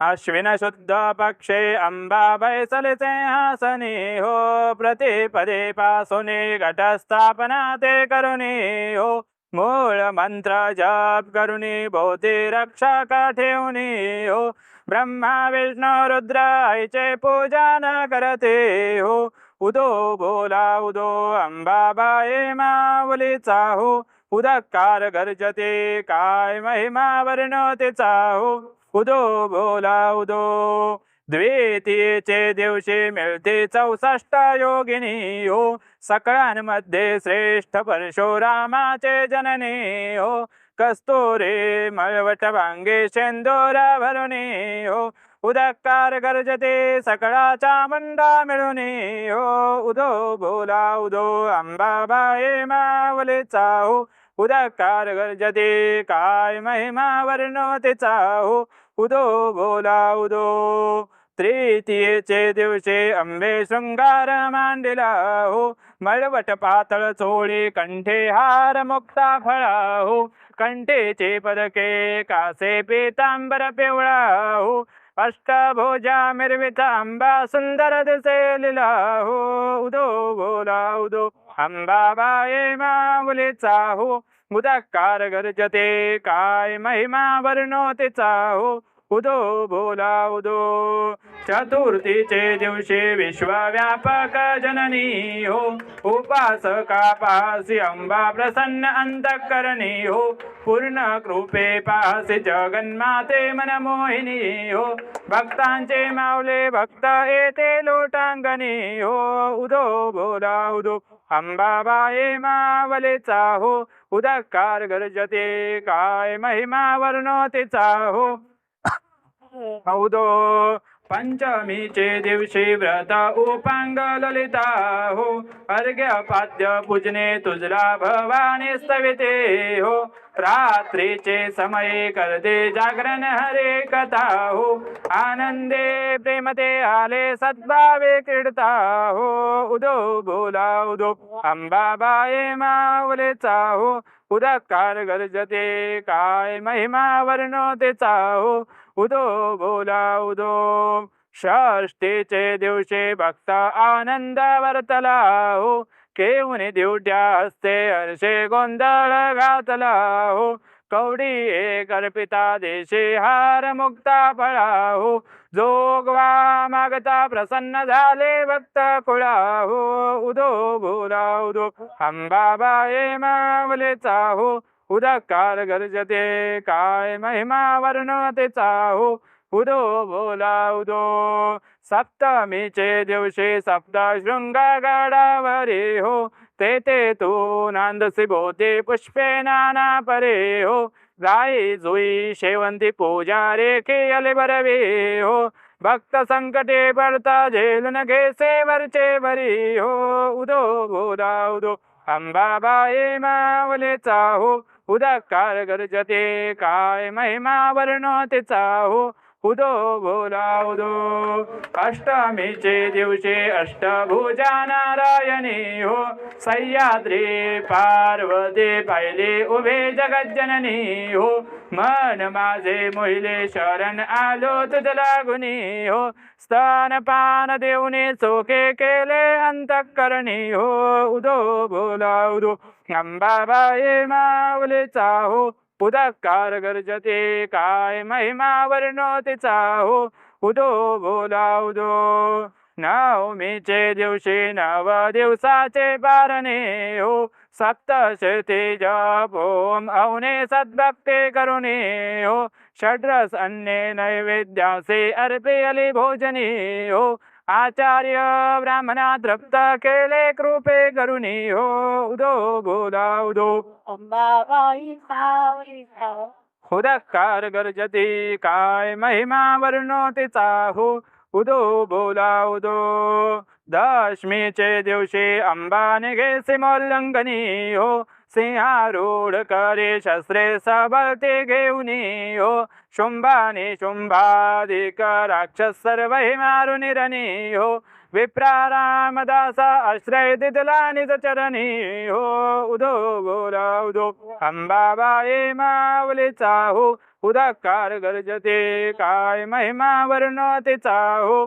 अश्विन शुद्ध पक्षे अंबा बैसलिचे हासनी हो प्रतिपदे पासुनी घटस्थापना ते करुणी हो मूळ मंत्र जप करुणी भोवती रक्षा का ठेवणी हो ब्रह्मा विष्णू रुद्र आईचे पूजन करते हो उदो बोला उदो अंबाबाई माऊलीचा हो उदकार गर्जते काय महिमा वर्णतेचा हो उदो बोला उदो द्वितीयेचे दिवशी मिळते चौसष्ट योगिनी हो सकळांमध्ये श्रेष्ठ परशुरामाचे जननी हो कस्तुरे मळवट वांगे शेंदोरा भरुणी हो उदकार गर्जते सकळाचा मंडा मिळुनी हो उदो बोला उदो अंबाबाई मावलीचा हो. उदाकार गर्जते काय महिमा वर्णोतीचा हो उदो बोला उदो. तृतीयेचे दिवसे अंबे शृंगार मांडिला हो. मळवट पातळ चोळी कंठे हार मुक्ता फळा हो. कंठेचे पदके कासे पितांबर पिवळा हो. अष्टभोजा मिरविता अंबा सुंदर दिसे लिला हो. उदो बोला उदो. अंबाबाई माऊलीचा हो. उदकार गर्जते काय महिमा वर्णो ते चाहू. उदो बोला उदो. चतुर्थीचे दिवशी विश्वव्यापक जननी हो उपासका पासी अंबा प्रसन्न अंतकरणी हो पूर्ण कृपे पासी जगन्माते मनमोहिनी हो भक्तांचे माऊले भक्त येते लोटांगणी हो उदो बोला उदो अंबाबाई मावलेचा हो उदकार गर्जते काय महिमा वर्णोतीचा हो हौदो पंचमीचे दिवशी व्रत उपांग ललिता हो अर्घ्य पाद्य पूजने तुझला भवानी स्तविते हो। रात्रीचे समये करते जागरण हरे कथा हो आनंदे प्रेमते आले सद्भावे क्रीडता हो उदो बोला उदो अंबाबाई माऊलेचा हो उदकार गर्जते काय महिमा वर्णोतेचा हो उदो बोला उदो षष्टीचे दिवशी भक्त आनंद वर्तला हो केऊन दिवट्या हस्ते हर्षे गोंधळ घातला हो कवडी एक अर्पिता देशी हार मुक्ता फळा हो जोगवा मागता प्रसन्न झाले भक्त कुळा हो उदो बोला उदो अंबाबाई मावलेचा हो उदकार गर्जते काय महिमा वर्णतेचा हो उदो बोला उदो सप्तमीचे दिवशी सप्त शृंग गडावरे हो. ते तू नांदसी भोवती पुष्पे नाना परे हो. गाई जुई शेवंती पूजा रेखे अले बरवे हो. भक्त संकटे पडता झेलून घेसे वरचे बरी हो. उदो बोला उदो अंबाबाई मावलेचा हो उदकार गरजते काय महिमा वर्णतेचा हो उदो बोला उदो अष्टमीचे दिवशी अष्टभुजा नारायणी हो. सह्याद्री पार्वती पाहिले उभे जगज्जननी हो. मन माझे मोहिले शरण आलो तुझ लागुनी हो. स्तनपान देऊने चोखे केले अंतकरणी हो. उदो बोला उदो अंबाबाई माऊलीचा हो उदकार गरजते काय महिमा वर्णोतीचा हो. उदो बोला उदो नवमीचे दिवशी नव दिवसाचे बारणे हो. सप्तशती जप ओम अवने सद्भक्ते करुणे हो. षड्रस अन्ये नैवेद्यासे अर्पयली भोजनी हो. आचार्य ब्राह्मणा तृप्त केले कृपे करुणी हो. उदो बोला उदो. उदकार गर्जते काय महिमा वर्णोतीचा हो उदो बोला उदो. दशमीचे दिवशी अंबाने घेसे सिमोल्लंघनी हो. सिंहारूढ करे शस्त्रे सबलते घेऊन हो शुंभाने शुंभाधिक राक्षस सर्व हे मारुनिरणी हो. विप्रा रामदासा आश्रय दिदला निज चरणी हो उदो बोला उदो. अंबाबाई माऊलीचा हो उदाकार गरजते काय महिमा वर्ण तिचा हो